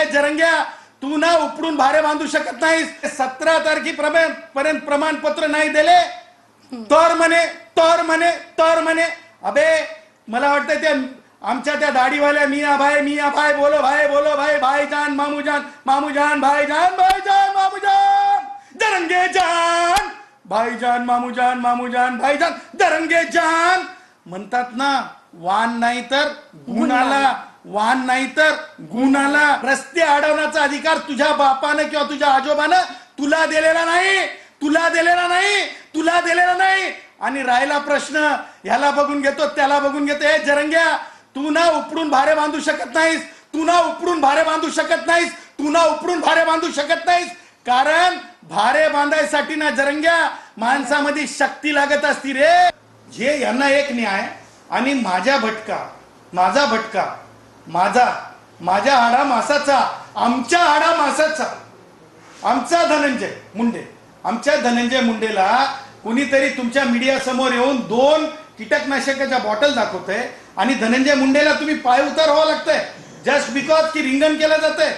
हे जरंग्या तू ना उपडून भारे बांधू शकत नाहीस. सतरा तारखेपर्यंत पर्यंत प्रमाणपत्र नाही दिले. तर म्हणे तर म्हणे तर म्हणे. अबे मला वाटतं ते आमच्या त्या दाढीवाल्या मिया भाई मिया भाई बोलो भाई बोलो भाई भाईजान मामूजान मामूजान भाईजान भाईजान मामूजान दरंगे जान भाईजान मामूजान मामूजान भाईजान दरंगे जान. म्हणतात ना वान नाही तर गुण वाहन नाही तर गुणाला रस्ते अडवण्याचा अधिकार तुझ्या बापानं किंवा तुझ्या आजोबानं तुला दिलेला नाही तुला दिलेला नाही तुला दिलेला नाही. आणि राहिला प्रश्न ह्याला बघून घेतो त्याला बघून घेतो. हे जरंग्या तू ना उपडून भारे बांधू शकत नाहीस. तू ना उपडून भारे बांधू शकत नाहीस. तू ना उपडून भारे बांधू शकत नाहीस. कारण भारे बांधायसाठी ना जरंग्या माणसामध्ये शक्ती लागत असती रे. जे यांना एक न्याय आणि माझ्या भटका माझा भटका माझा माझ्या हाडा मासाचा आमच्या हाडा मासाचा आमचा धनंजय मुंडे. आमच्या धनंजय मुंडेला कुणीतरी तुमच्या मीडिया समोर येऊन दोन कीटकनाशकाच्या बॉटल दाखवतंय आणि धनंजय मुंडेला तुम्ही पाय उतार व्हावं लागतंय. जस्ट बिकॉज की रिंगण केलं जातंय.